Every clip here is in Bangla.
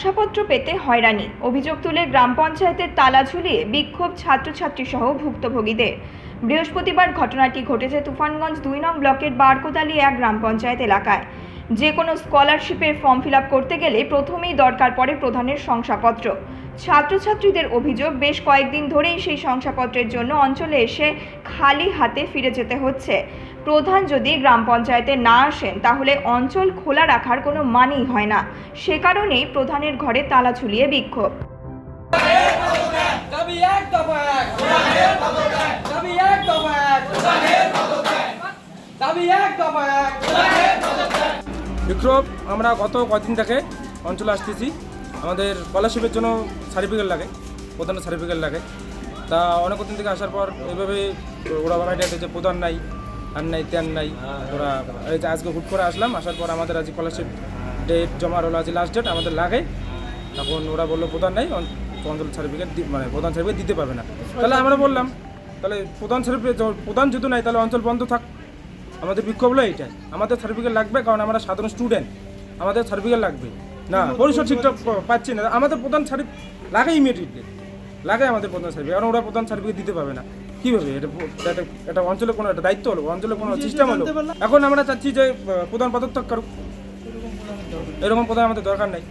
শংসাপত্র পেতে হয়রানি। অভিযোগ তুলে গ্রাম পঞ্চায়েতের তালা ঝুলিয়ে বিক্ষোভ ছাত্রছাত্রী সহ ভুক্তভোগীদের। বৃহস্পতিবার ঘটনাটি ঘটেছে তুফানগঞ্জ দুই নং ব্লকের বারকোদালি এক গ্রাম পঞ্চায়েত এলাকায়। যে কোনো স্কলারশিপের ফর্ম ফিল করতে গেলে প্রথমেই দরকার পড়ে প্রধানের শংসাপত্র। ছাত্রছাত্রীদের অভিযোগ বেশ কয়েকদিন ধরেই সেই শংসাপত্রের জন্য অঞ্চলে এসে খালি হাতে ফিরে যেতে হচ্ছে। প্রধান যদি গ্রাম পঞ্চায়েতে না আসেন তাহলে অঞ্চল খোলা রাখার কোনো মানেই হয় না। সে কারণেই প্রধানের ঘরে তালা ঝুলিয়ে বিক্ষোভ। বিক্ষোভ আমরা গত কদিন থেকে অঞ্চলে আসতেছি। আমাদের স্কলারশিপের জন্য সার্টিফিকেট লাগে, প্রধান সার্টিফিকেট লাগে। তা অনেক দিন থেকে আসার পর এইভাবে ওরা বাড়াইতে যে প্রধান নাই, আর নাই, ত্যান নাই। ওরা এই যে আজকে হুট করে আসলাম, আসার পর আমাদের আজ স্কলারশিপ ডেট জমা হলো, আজ লাস্ট ডেট আমাদের লাগে। তখন ওরা বলল, প্রধান নাই অঞ্চল সার্টিফিকেট মানে প্রধান সার্টিফিকেট দিতে পারবে না। তাহলে আমরা বললাম, তাহলে প্রধান সার্টিফিকেট প্রধান যেহেতু নাই, তাহলে অঞ্চল বন্ধ থাক। আমাদের বিক্ষোভ হলো এইটাই। আমাদের সার্টিফিকেট লাগবে, কারণ আমরা সাধারণ স্টুডেন্ট আমাদের সার্টিফিকেট লাগবে। না পরিষদ ঠিকঠাক পাচ্ছি না। আমাদের প্রধান সার্টিফিকেট লাগে ইমিডিয়েটলি লাগে আমাদের প্রধান সার্টিফিকেট কারণ ওরা প্রধান সার্টিফিকেট দিতে পারবে না। কীভাবে? এটা এটা অঞ্চলে কোনো একটা দায়িত্ব হলো অঞ্চলে কোনো সিস্টেম হলো। এখন আমরা চাচ্ছি যে প্রধান পদত্যাগ করুক। এরকম প্রধান আমাদের দরকার নাই।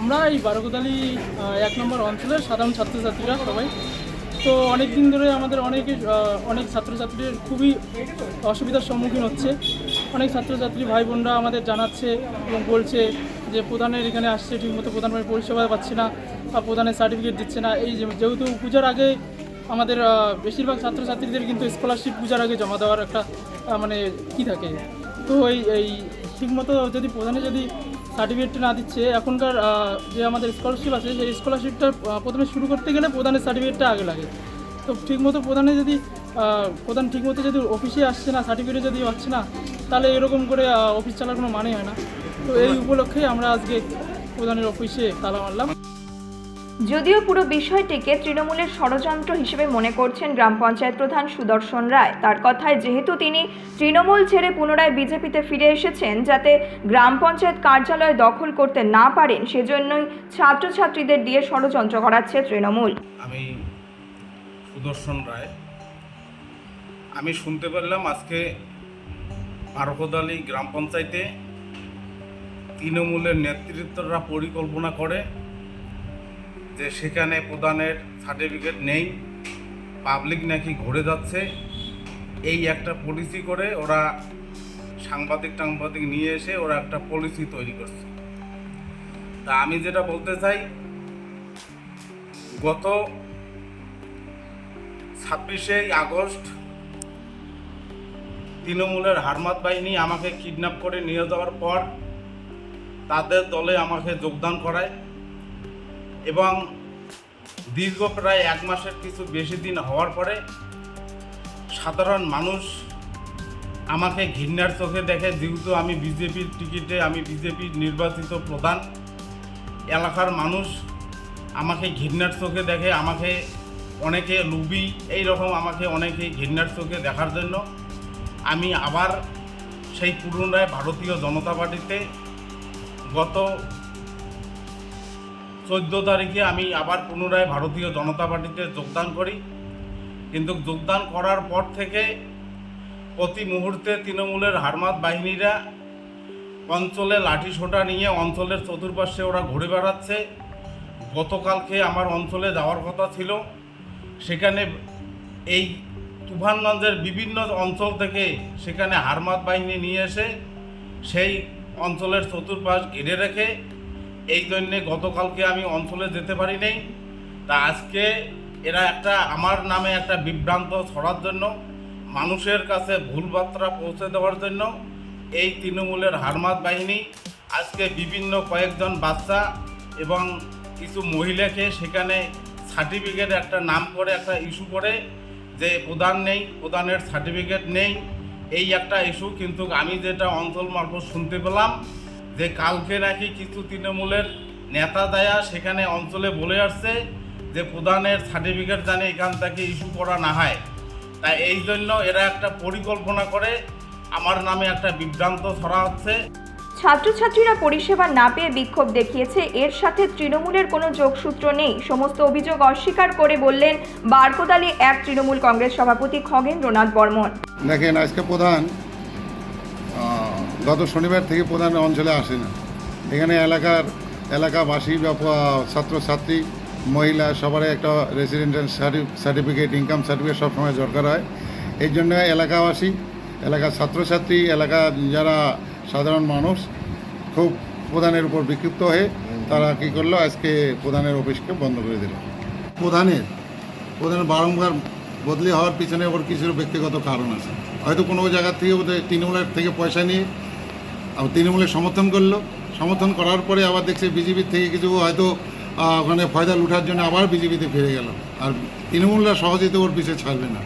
আমরা এই বারোকোদালি এক নম্বর অঞ্চলের সাধারণ ছাত্রছাত্রীরা সবাই। তো অনেক দিন ধরে আমাদের অনেকে অনেক ছাত্রছাত্রীদের খুবই অসুবিধার সম্মুখীন হচ্ছে। অনেক ছাত্রছাত্রী ভাই বোনরা আমাদের জানাচ্ছে এবং বলছে যে প্রধানের এখানে আসছে, ঠিকমতো প্রধান পরিষেবা পাচ্ছি না বা প্রধানের সার্টিফিকেট দিচ্ছে না। এই যেহেতু পূজার আগে আমাদের বেশিরভাগ ছাত্রছাত্রীদের কিন্তু স্কলারশিপ পূজার আগে জমা দেওয়ার একটা মানে কী থাকে। তো এই এই ঠিকমতো যদি প্রধানে যদি সার্টিফিকেটটা না দিচ্ছে, এখনকার যে আমাদের স্কলারশিপ আছে, সেই স্কলারশিপটা প্রথমে শুরু করতে গেলে প্রধানের সার্টিফিকেটটা আগে লাগে। তো ঠিকমতো প্রধানে যদি প্রধান ঠিকমতো যদি অফিসে আসছে না সার্টিফিকেট যদি হচ্ছে না তাহলে এরকম করে অফিস চালার কোনো মানে হয় না। তো এই উপলক্ষে আমরা আজকে প্রধানের অফিসে তালা মারলাম। যদিও পুরো বিষয়টিকে তৃণমূলের ষড়যন্ত্র হিসেবে মনে করছেন গ্রাম পঞ্চায়েত প্রধান সুদর্শন রায় তার কথায় যেহেতু তিনি তৃণমূল ছেড়ে পুনরায় বিজেপিতে ফিরে এসেছেন যাতে গ্রাম পঞ্চায়েত কার্যালয় দখল করতে না পারেন সেজন্যই ছাত্রছাত্রীদের দিয়ে ষড়যন্ত্র করাচ্ছে তৃণমূল। আমি সুদর্শন রায় আমি শুনতে পারলাম আজকে পারকদালি গ্রাম পঞ্চায়েতে তৃণমূলের নেতৃত্বরা পরিকল্পনা করে যে সেখানে প্রধানের সার্টিফিকেট নেই, পাবলিক নাকি ঘুরে যাচ্ছে। এই একটা পলিসি করে ওরা সাংবাদিক টাংবাদিক নিয়ে এসে ওরা একটা পলিসি তৈরি করছে। তা আমি যেটা বলতে চাই, গত ছাব্বিশে আগস্ট তৃণমূলের হারমাত বাহিনী আমাকে কিডন্যাপ করে নিয়ে যাওয়ার পর তাদের দলে আমাকে যোগদান করায় এবং দীর্ঘ প্রায় এক মাসের কিছু বেশি দিন হওয়ার পরে সাধারণ মানুষ আমাকে ঘৃণার চোখে দেখে, যেহেতু আমি বিজেপির টিকিটে আমি বিজেপির নির্বাচিত প্রধান, এলাকার মানুষ আমাকে ঘৃণার চোখে দেখে, আমাকে অনেকে লুবি এই রকম আমাকে অনেকে ঘৃণার চোখে দেখার জন্য আমি আবার সেই পুনরায় ভারতীয় জনতা পার্টিতে গত চোদ্দ তারিখে আমি আবার পুনরায় ভারতীয় জনতা পার্টিতে যোগদান করি। কিন্তু যোগদান করার পর থেকে প্রতি মুহূর্তে তৃণমূলের হারমাত বাহিনীরা অঞ্চলে লাঠি সোটা নিয়ে অঞ্চলের চতুর্পাশে ওরা ঘুরে বেড়াচ্ছে। গতকালকে আমার অঞ্চলে যাওয়ার কথা ছিল। সেখানে এই তুফানগঞ্জের বিভিন্ন অঞ্চল থেকে সেখানে হারমাত বাহিনী নিয়ে এসে সেই অঞ্চলের চতুর্পাশ ঘিরে রেখে এই জন্যে গতকালকে আমি অঞ্চলে যেতে পারি নাই। তা আজকে এরা একটা আমার নামে একটা বিভ্রান্ত ছড়ার জন্য, মানুষের কাছে ভুল ভুলবার্তা পৌঁছে দেওয়ার জন্য এই তৃণমূলের হারমাত বাহিনী আজকে বিভিন্ন কয়েকজন বাচ্চা এবং কিছু মহিলাকে সেখানে সার্টিফিকেট একটা নাম করে, একটা ইস্যু করে যে প্রধান নেই প্রধানের সার্টিফিকেট নেই, এই একটা ইস্যু কিন্তু আমি যেটা অঞ্চল মারফত শুনতে পেলাম যে কালকে নাকি কিছু তৃণমূলের নেতা দেয়া সেখানে অঞ্চলে বলে আসছে যে প্রধানের সার্টিফিকেট জানে এখান থেকে ইস্যু করা না হয়। তাই এই জন্য এরা একটা পরিকল্পনা করে, আমার নামে একটা বিভ্রান্ত ছড়া হচ্ছে। ছাত্রছাত্রীরা পরিষেবা না পেয়ে বিক্ষোভ দেখিয়েছে। এর সাথে তৃণমূলের কোনো যোগসূত্র নেই। সমস্ত অভিযোগ অস্বীকার করে বললেন বারকোদালি এক তৃণমূল কংগ্রেস সভাপতি খগেন্দ্রনাথ বর্মন। দেখেন, আজকে প্রধান গত শনিবার থেকে প্রধান অঞ্চলে আসে না। এখানে এলাকার এলাকাবাসী ছাত্রছাত্রী, মহিলা, সবারই একটা রেসিডেন্টাল সার্টিফিকেট ইনকাম সার্টিফিকেট সবসময় দরকার হয়। এই জন্য এলাকাবাসী, এলাকার ছাত্রছাত্রী এলাকা যারা সাধারণ মানুষ খুব প্রধানের উপর বিক্ষিপ্ত হয়ে তারা কী করল? আজকে প্রধানের অফিসকে বন্ধ করে দিল। প্রধানের প্রধানের বারংবার বদলি হওয়ার পিছনে ওর কিছু ব্যক্তিগত কারণ আছে। হয়তো কোনো জায়গা থেকে তৃণমূলের থেকে পয়সা নিয়ে আবার তৃণমূলের সমর্থন করল। সমর্থন করার পরে আবার দেখছে বিজেপির থেকে কিছু হয়তো ওখানে ফয়দা লুঠার জন্য আবার বিজেপিতে ফিরে গেল। আর তৃণমূলরা সহজে তো ওর পিছিয়ে ছাড়বে না।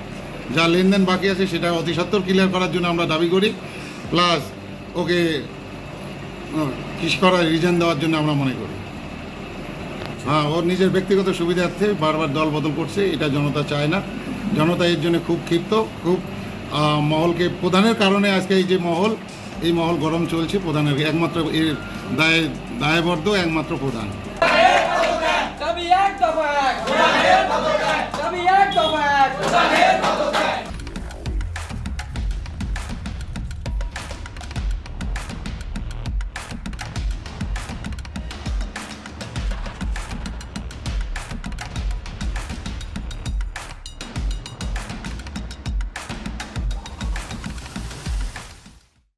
যা লেনদেন বাকি আছে সেটা অতি ক্লিয়ার করার জন্য আমরা দাবি করি। প্লাস ওকে কৃষি করার রিজন দেওয়ার জন্য আমরা মনে করি। হ্যাঁ ওর নিজের ব্যক্তিগত সুবিধার্থে বারবার দল বদল করছে, এটা জনতা চায় না। জনতা এর জন্য খুব ক্ষিপ্ত, খুব মহলকে, প্রধানের কারণে আজকে এই যে মহল, এই মহল গরম চলছে, প্রধানের একমাত্র এর দায়, দায়বদ্ধ, একমাত্র প্রধান। এক এক। এক এক।